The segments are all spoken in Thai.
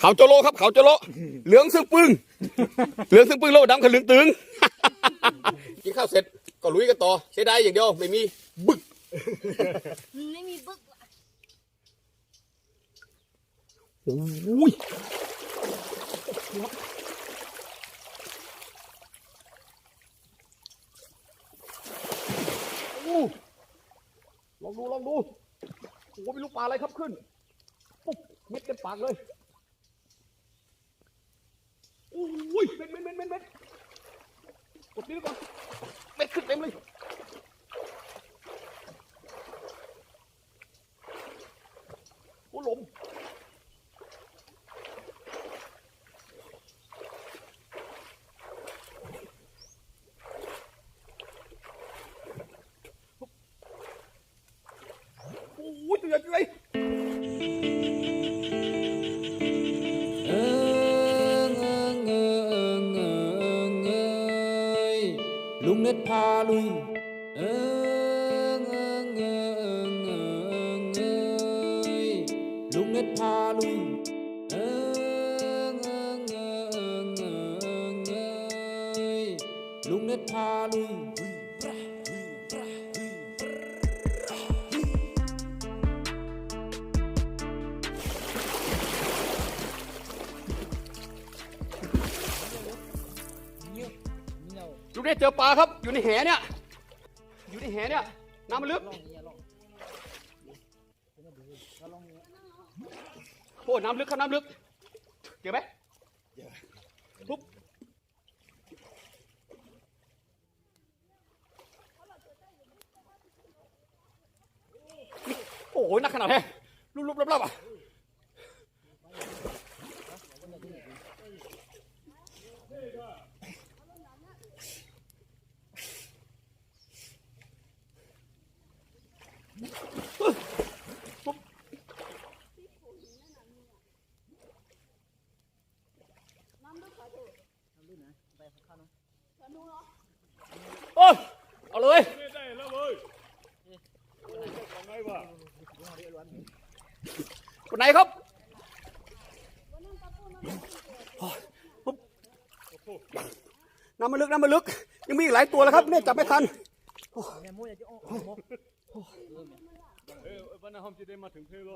เขาโจโลครับเขาโจโลเหลืองซึ่งปึ้งเหลืองซึ่งปึ้งโลดำขลึงตึงกินข้าวเสร็จก็ลุยกันต่อเสียดายอย่างเดียวไม่มีบึกมันไม่มีบึกว่ะโอ้ยโอ้ลองดูลองดูโอ้ไม่รู้ปลาอะไรครับขึ้นปุ๊บ เม็ดเต็มปากเลยโอ้ยเม็ดเม็ดเม็ดเม็ดเม็ดกดนี้ก่อนเม็ดขึ้นเต็มเลยโอ้หลม ลูกเด็เจอปลาครับ อยู่ในแหเนี่ย อยู่ในแหเนี่ย น้ำมันลึกโอ้น้ำลึกครับน้ำลึก เจอไหมปุ๊บโอ้โหนักขนาดไหนรูปๆลับๆอะ โอ้ยเอาเลยคนไหนครับน้ำมันลึกน้ำมันลึก ยังมีอีกหลายตัวแล้วครับเนี่ยจับไม่ทันเอ้ยวันนั้นผมจะได้มาถึงเพลโล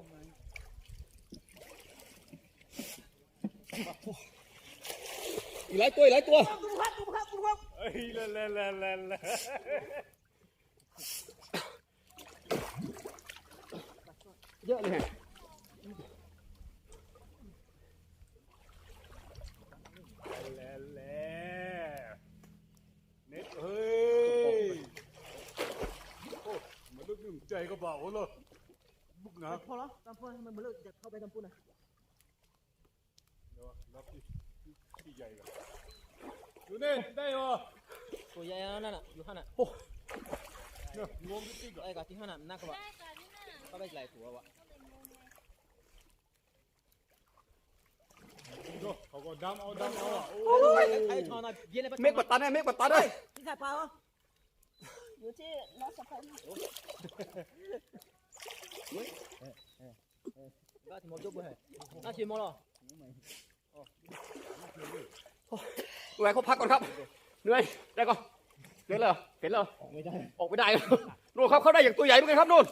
อีกหลายตัวอีกหลายตัวเอ้ยละละละละละเยอะเลยฮะละละเน็ตเฮ้ยโอ้มันลึกนึ่งใจก็เบาเลยบุกนะพอแล้วตามพอทำไมมันเลิกจะเข้าไปตามปุ่นอะเดี๋ยวรับที่ ที่ใหญ่กันดูนี่ได้เหรอตัวใหญ่นั่นน่ะอยู่ข้างน่ะเนี่ยงงจริงๆไอ้กับที่ข้างน่ะมันน่ากลัวเข้าไปหลายตัววะก็เขาก็ดำเอาดำเอาอะไอ้ทอน่ะเย็นเลยปะเมฆปัตตาเนี่ยเมฆปัตตาด้วยที่สายปลาเหรออยู่ที่น้องสะพ้ายก็ที่มอยกไปให้น่าชิมมั้งหรอ แหวกเขาพักก่อนครับเหนื่อยได้ก่อนเห็นเลยเห็นเลยไม่ได้ออกไม่ได้นู่นครับเขาได้อย่างตัวใหญ่เหมือนกันครับนู่น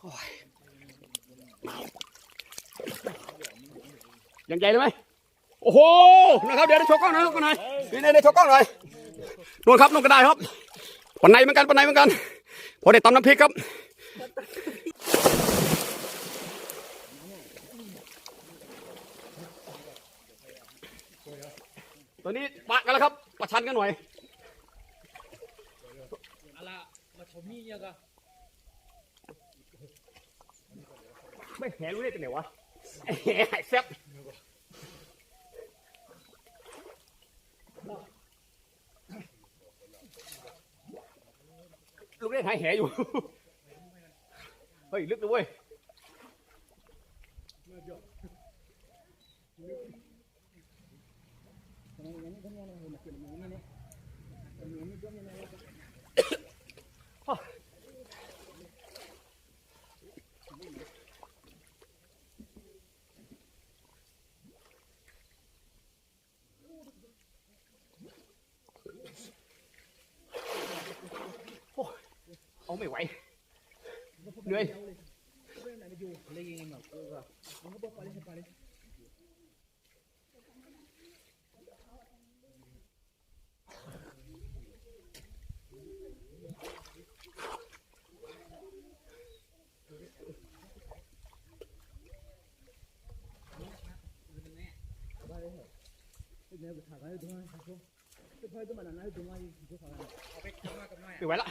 โอ้ยยังใหญ่เลยไหมโอ้โหนะครับเดี๋ยวได้โชว์กล้องหน่อยครับกล้องหน่อยนี่ได้โชว์กล้องหน่อยนู่นครับนู่นก็ได้ครับปันในเหมือนกันปันในเหมือนกัน พอได้ตำน้ำพริกครับตัวนี้ปะกันแล้วครับ ประชันกันหน่อยอะไรมาชมนี่ยังก็ไม่แหรู้ได้เป็นไหนวะแหหายแซ่บ ลูกเล่นหายแหอยู่ เฮ้ย ลึกเลยเว้ยเอา ไม่ไหวละ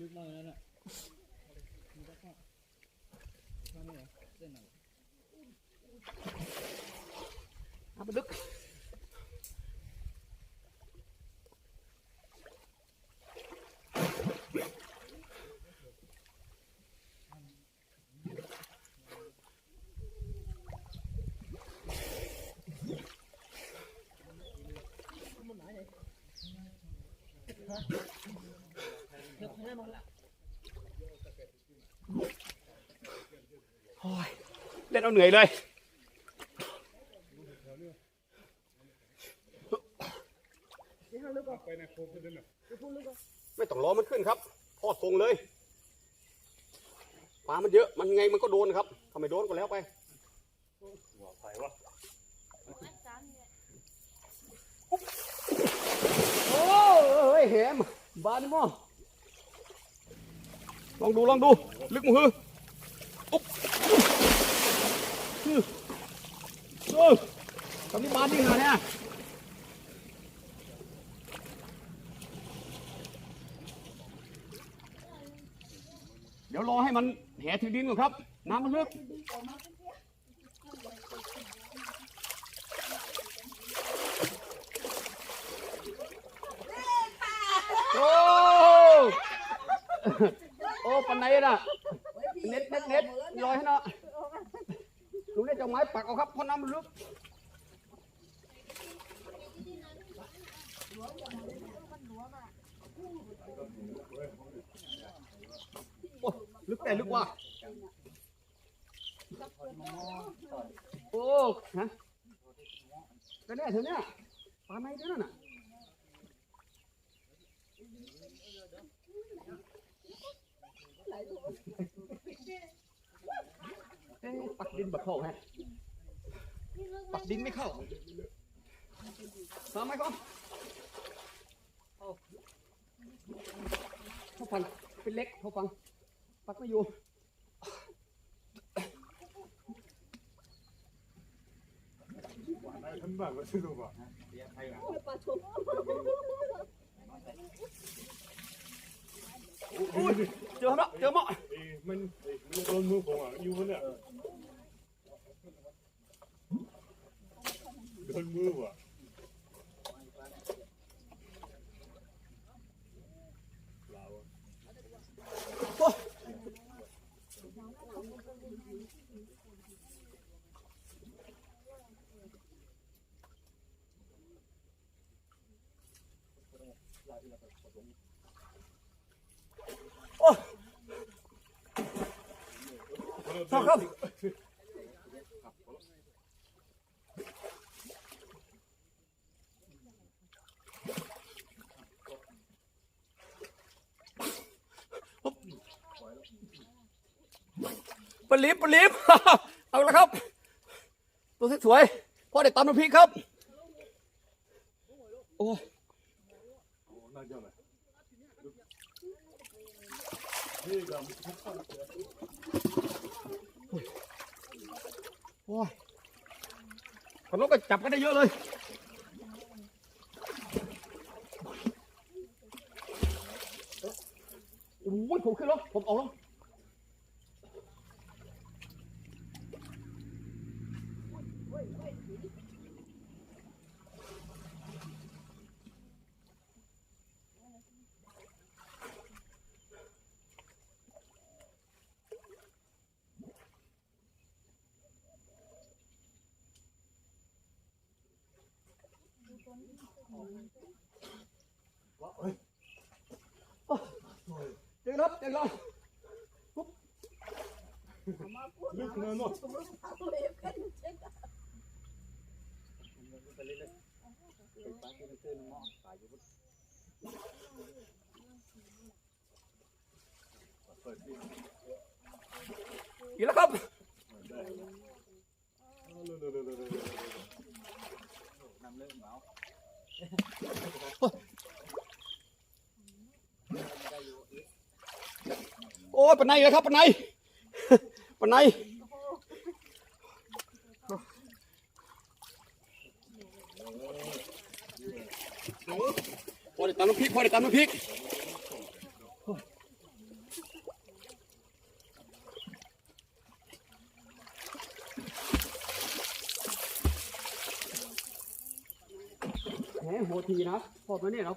ลึกมากเลยนั่นน่ะ น้ำมันลึกโอ้ยเล่นเอาเหนื่อยเลยไปในโคกนั่นน่ะไม่ต้องรอมันขึ้นครับทอดทรงเลยปลามันเยอะมันไงมันก็โดนครับถ้าไม่โดนก็แล้วไปหัวไผ่วะโอ้ยแหมบานนี่มั้งลองดูลองดู ลึกมืออุ๊บ อื้อเออตอนนี้บานนี่ขนาดเนี้ยเดี๋ยวรอให้มันแหถึงดินก่อนครับ น้ำมันลึกโอ้โอ้ปันไหนน่ะเน็ตเน็ตเน็ตลอยให้เนาะ เจะเอาไม้ปักเอาครับเพราะน้ำมันลึกโอ้ลึกแต่ลึกว่ะโอ้ฮะก็เนี่ยเถอะเนี่ยปลาไหนเท่านั้นน่ะเอ๊ะ ปักดินแบบเข้าฮะปักดินไม่เข้าทำไหมครับเอาเขาฟังเป็นเล็กเขาฟัง ปักไม่อยู่ได้ทั้งบ้านก็ซื้อมาอุ้ ยเจอแล้วเจอหมอเอ้มันมันโดนมือผมอะอยู่เนี่ยโดนมือว่ะ ชอบครับปลิบปลิบเอาละครับ ตัวสวยๆพ่อเด็ดตำน้ำพริกครับ โอ้ยน่าจะอะไรนี่ก็ โอ้ยขนนกก็จับกันได้เยอะเลย โอ้ยผมขึ้นแล้วผมออกแล้ว เจอแล้วเจอแล้วลึกขนาดนั้นไปเรื่อยๆไปปลาที่มันตื้นมองปลาอยู่บนอีกแล้วครับ น้ำเลื่อนเหมา โอ้ยปนไนเลยครับปนไนปนไนพอได้ตามน้ำพริกพอได้ตามน้ำพริก แหมโห ทีนะพอตัวนี้เรา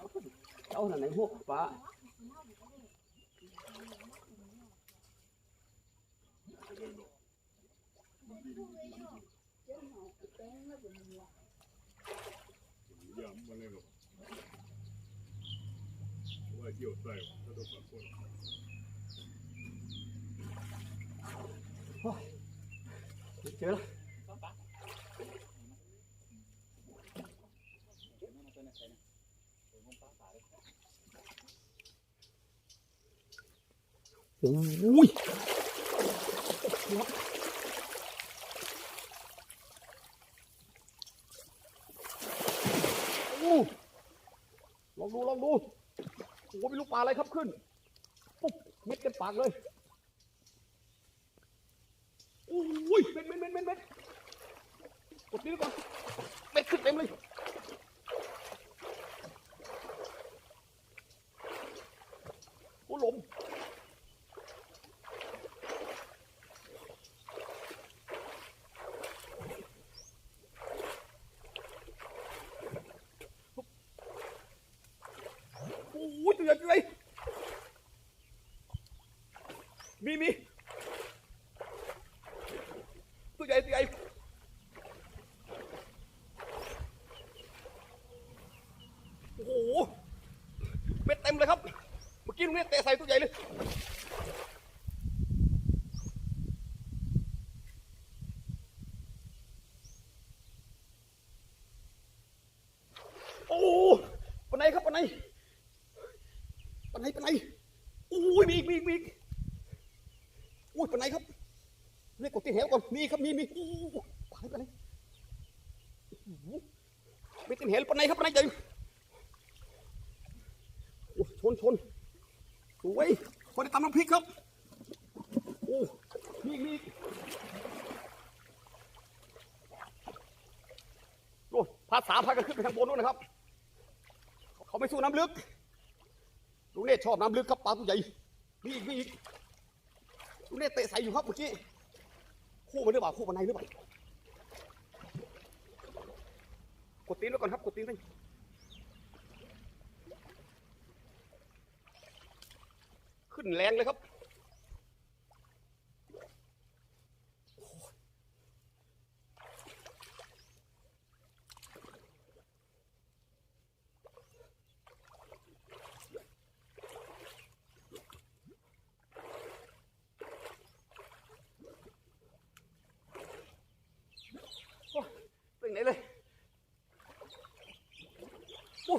เอาหนังไหนพวกปลายำมาเลยหรอกว่าเกี่ยวใส่ถ้าต้องฝักคนเจอแล้ว โอ้ยลองดูลองดูโอ้โหเป็นลูกปลาอะไรครับขึ้นปุ๊บเม็ดเต็มปากเลยโอ้ยเม็ดเม็ดเม็ดเม็ดเม็ดกดนี้ก่อนเม็ดขึ้นเต็มเลยโอ้หลมโอ้ยตัวใหญ่ตัวใหญ่ มีมีตัวใหญ่ตัวใหญ่โอ้โหเม็ดเต็มเลยครับ เมื่อกี้ลุงเนี่ยเตะใส่ตัวใหญ่เลย โอ้ปนไหนครับปนไหนปนไหนปนไหนโอ้ยมีอีกมีอีกมีอีก โอ้ยปนไหนครับเรียกกดตีนเหวก่อนมีครับมีมีโอ้โหปไปไหนไม่ตีนเหวปนไหนครับปนไหนใหญ่โอ้ชนชนสวยคนได้ตำน้ำพริกครับโอ้มีกมีโอ้ภาษาพากันขึ้นไปทางบนนู้นนะครับ เขาไม่สู้น้ำลึกลุงเนตชอบน้ำลึกครับปลาตัวใหญ่มีอีกมีอีก ลุงเนตรเตะใส่อยู่ครับเมื่อกี้ คู่มันหรือเปล่า คู่มันในหรือเปล่า กดตีนไว้ก่อนครับ กดตีนไว้ขึ้นแรงเลยครับ ไปไหนเลยโอ้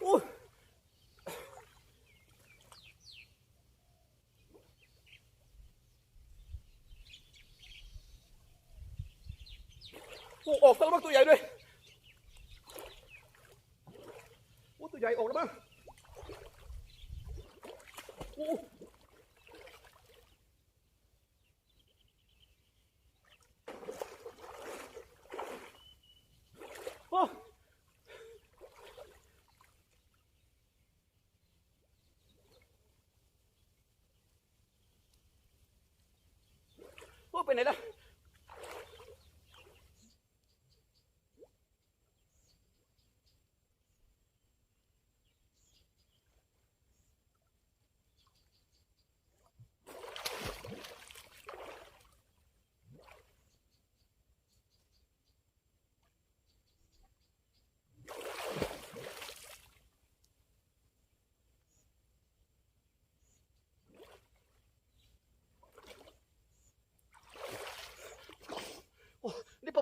โอ้ โอ้ออกตัวแล้วมั้งตัวใหญ่ด้วยโอ้ตัวใหญ่ออกแล้วมั้งโอ้โ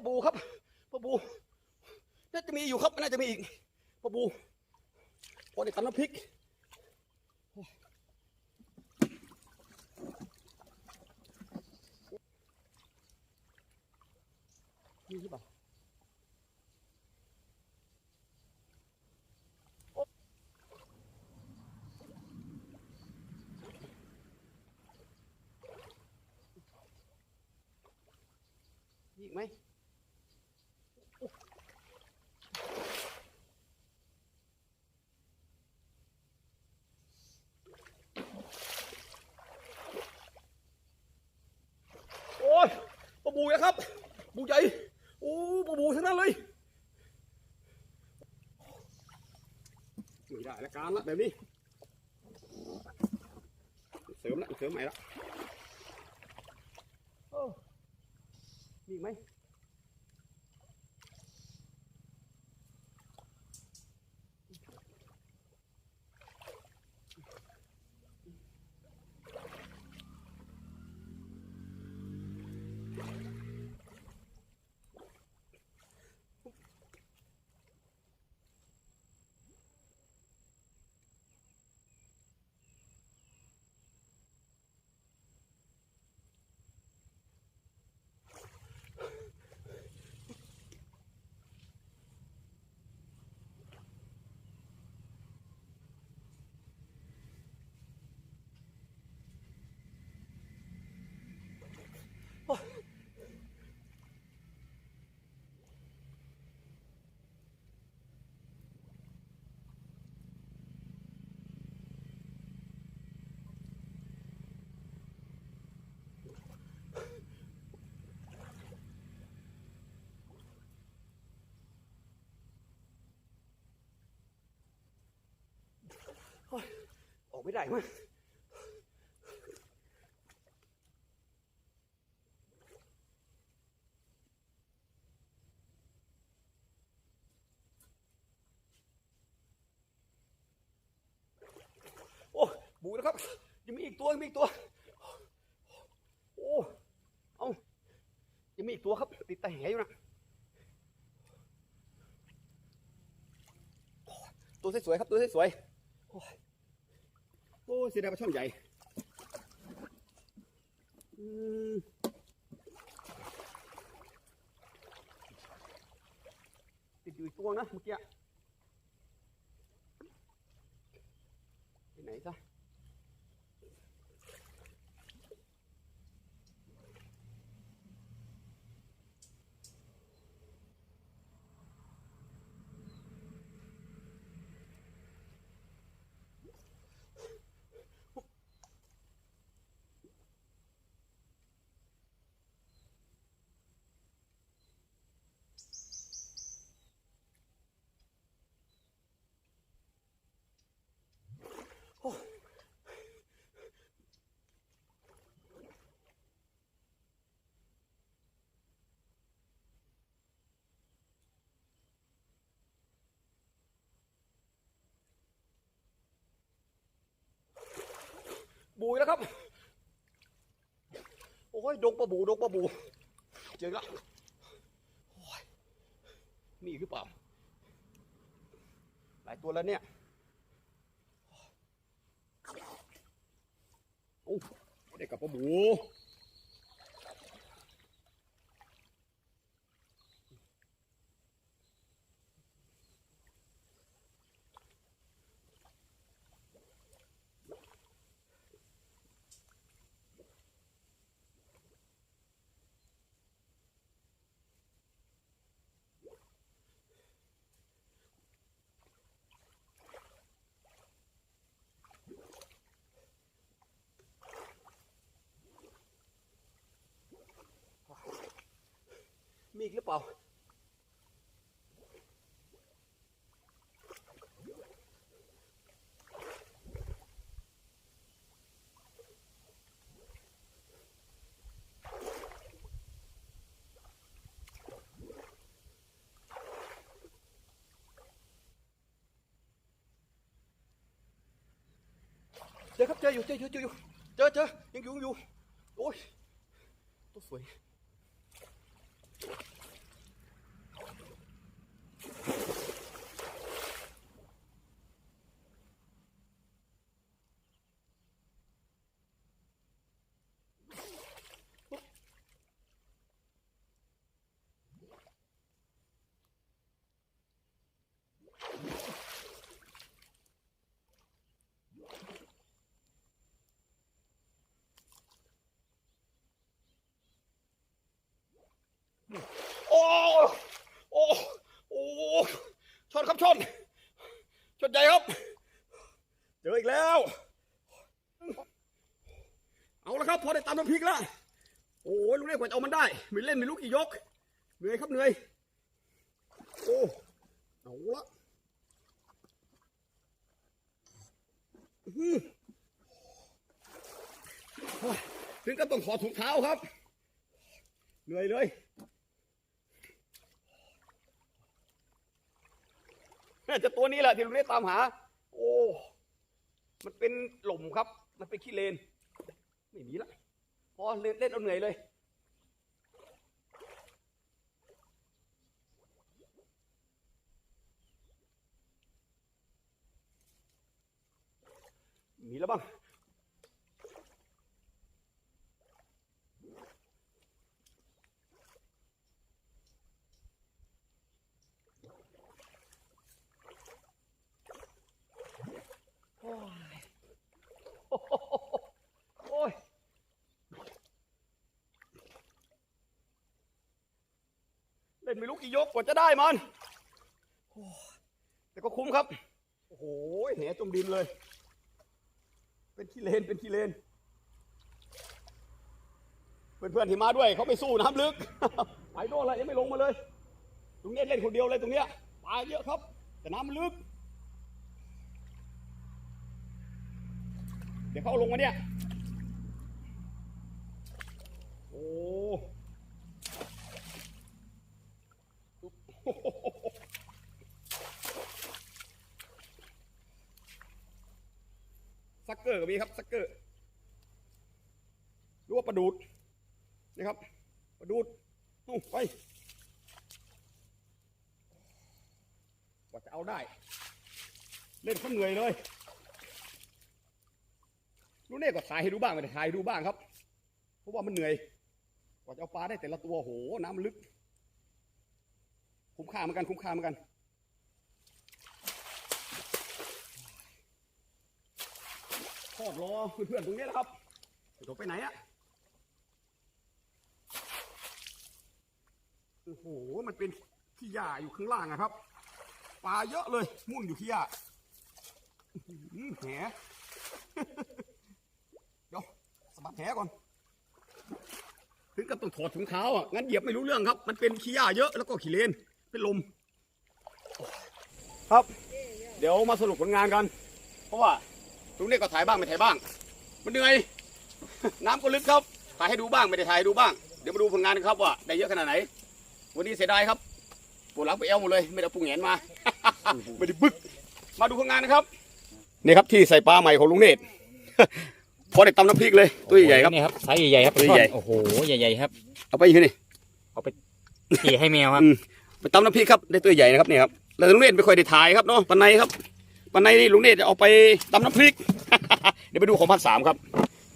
บูครับปลาบู น่าจะมีอยู่ครับน่าจะมีอีกปลาบูพอได้ทำน้ำพริก ไม่ได้ละการละแบบนี้ เสริมละเสริมใหม่ละโอ้มีอีกไหม อ้ยออกไม่ได้มั้งโอ้บูนะครับยังมีอีกตัวยังมีอีกตัว โอ้เอายังมีอีกตัวครับ ติดตาแหอยู่นะตัวสวยๆครับตัวสวยๆโอ้ย โอ้เสียดายปลาช่อนใหญ่ติดอยู่อีกตัวนะเมื่อกี้ไปไหนซะ บูแล้วครับ โอ้ยดงปลาบูดงปลาบู เจอแล้วโอ้ยมีอีกหรือเปล่า หลายตัวแล้วเนี่ยโอ้ได้กับปลาบู อีกหรือเปล่าเจอครับเจออยู่เจออยู่เจออยู่เจอเจอยังอยู่ยังอยู่โอ้ยตัวสวย ชดใจครับ เจออี กแล้ว เอาละครับ พอได้ตามน้ำพริกแล้ว โอ้ยลูกเล่กว่าจะเอามันได้ ไม่เล่นไม่รู้กี่ยก เหนื่อยครับเหนื่อย โอ้เอาละอื้อหือโอ้ยถึงก็ต้องถอดถุงเท้าครับ เหนื่อยเลยน่าจะตัวนี้แหละที่ลุงเล่ตามหา โอ้ มันเป็นหล่มครับ มันเป็นขี้เลน ไม่มีละพอเล่นเล่นเอาเหนื่อยเลย มีแล้วบ้าง โอ้ยโอ้โหโอ้ยเล่ นไม่รู้กี่ยกกว่าจะได้มันแต่ก็คุ้มครับ โอ้โหแหจมดินเลย เป็นขี้เลนเป็นขี้เลนเพื่อนๆที่มาด้วยเขาไปสู้น้ำลึกไปโดน่นเลยยังไม่ลงมาเลย ตรงนี้เล่นคนเดียวเลยตรงเนี้ยปลาเยอะครับ แต่น้ำลึก เดี๋ยวเขาเอาลงมาเนี่ย โอ้ ซักเกอร์ก็มีครับซักเกอร์หรือว่าปลาดูดนะครับปลาดูดนู่ไปกว่าจะเอาได้ เล่นเขาเหนื่อยเลยลูกเน่ก็ถ่ายให้ดูบ้างไม่ได้ถ่ายให้ดูบ้างครับ เพราะว่ามันเหนื่อย กว่าจะเอาปลาได้แต่ละตัวโหน้ำลึก คุ้มค่าเหมือนกัน คุ้มค่าเหมือนกันทอดรอเพื่อนๆตรงนี้นะครับเดี๋ยวไปไหนอะโอ้โห มันเป็นขี้หญ้าอยู่ข้างล่างอะครับ ปลาเยอะเลย มุ่นอยู่ขี้หญ้าอื้อหือแหเดี๋ยวสะบัดแผลก่อนถึงกับต้องถอดถุงเท้าอะ งั้นเหยียบไม่รู้เรื่องครับ มันเป็นขี้หญ้าเยอะแล้วก็ขี้เลน เป็นลม ครับ เดี๋ยวมาสรุปผลงานกัน เพราะว่าลุงเล็กก็ถ่ายบ้างไม่ถ่ายบ้าง มันเหนื่อย น้ำก็ลึกครับ ถ่ายให้ดูบ้างไม่ได้ถ่ายให้ดูบ้าง เดี๋ยวมาดูผลงานกันครับว่าได้เยอะขนาดไหน วันนี้เสียดายครับปวดหลังไปเอวหมดเลย ไม่ได้เอาปูแหงนมา ไม่ได้บึก มาดูผลงานนะครับ นี่ครับที่ใส่ปลาใหม่ของลุงเนตรพอได้ตำน้ำพริกเลยตัวใหญ่ๆครับนี่ครับไซส์ใหญ่ๆครับตัวใหญ่โอ้โหใหญ่ๆครับ เอาไปอยู่นี่ขี่ให้แมวครับอืม ไปตำน้ำพริกครับได้ตัวใหญ่นะครับนี่ครับแล้วลุงเนตรไม่ค่อยได้ถ่ายครับเนาะปันในครับปันในนี่ลุงเนตรจะเอาไปตำน้ำพริก เดี๋ยวไปดูของพันสามครับ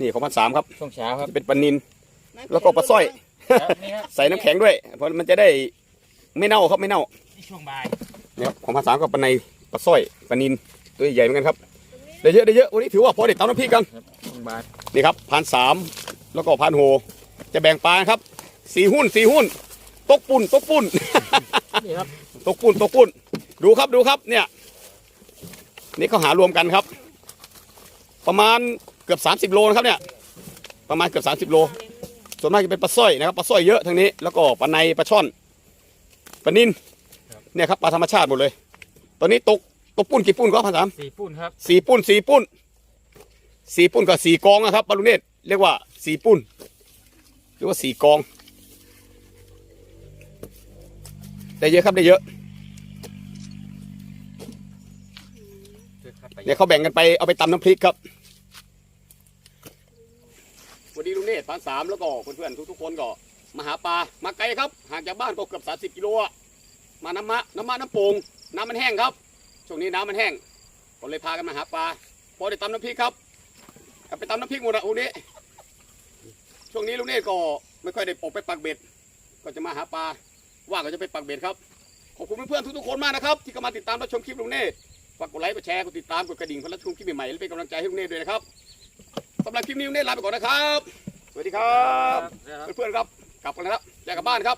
นี่ของพันสามครับช่วงเช้าครับจะเป็นปลานินแล้วก็ปลาสร้อยนี่ครับใส่น้ำแข็งด้วย เพราะมันจะได้ไม่เน่าครับไม่เน่านี่ช่วงบ่ายเนี่ยครับของพันสามก็ปลาในปลาสร้อยปลานินตัวใหญ่เหมือนกันครับได้เยอะได้เยอะวันนี้ถือว่าพอได้ตำน้ำพริกกันช่วงบ่ายนี่ครับพันสามแล้วก็พันโหจะแบ่งปลานะครับสี่หุ้นสี่หุ้นตกปุ่นตกปุ่น นี่ครับตกปุ่นตกปุ่นดูครับดูครับเนี่ย นี่เขาหารวมกันครับ ประมาณเกือบ 30 โลนะครับเนี่ย ประมาณเกือบ30 โล ส่วนมากจะเป็นปลาสร้อยนะครับปลาสร้อยเยอะทางนี้แล้วก็ปลาในปลาช่อนปลานินเนี่ยครับปลาธรรมชาติหมดเลย ตอนนี้ตกตกปุ่นกี่ปุ่นก็พันสามสี่ปุ่นครับสี่ปุ่นสี่ปุ่นสี่ปุ่นกับสี่กองนะครับปารุเนตเรียกว่าสี่ปุ่นเรียกว่าสี่กอง ได้เยอะครับได้เยอะ เดี๋ยวเขาแบ่งกันไปเอาไปตำน้ำพริกครับ วันนี้ลุงเนตรพันสามแล้วก็เพื่อนๆทุกๆคนก็มาหาปลา มาไกลครับ ห่างจากบ้านก็เกือบสามสิบกิโลอะมาน้ำมะน้ำมะน้ำโป่งน้ำมันแห้งครับ ช่วงนี้น้ำมันแห้ง ก็เลยพากันมาหาปลา พอได้ตำน้ำพริกครับเอาไปตำน้ำพริกหมดอะอูนี้ ช่วงนี้ลุงเนตรก็ไม่ค่อยได้ออกไปปักเบ็ด ก็จะมาหาปลา ว่างก็จะไปปักเบ็ดครับ ขอบคุณเพื่อนๆทุกๆคนมากนะครับ ที่เข้ามาติดตามรับชมคลิปลุงเนตรฝากกดไลค์กดแชร์กดติดตามกดกระดิ่งเพื่อรับชมคลิปใหม่ๆและเป็นกำลังใจให้ลุงเนตรด้วยนะครับสำหรับคลิปนี้ลุงเนตรลาไปก่อนนะครับ สวัสดีครับ เพื่อนๆครับกลับกันแล้วแยกกลับบ้านครับ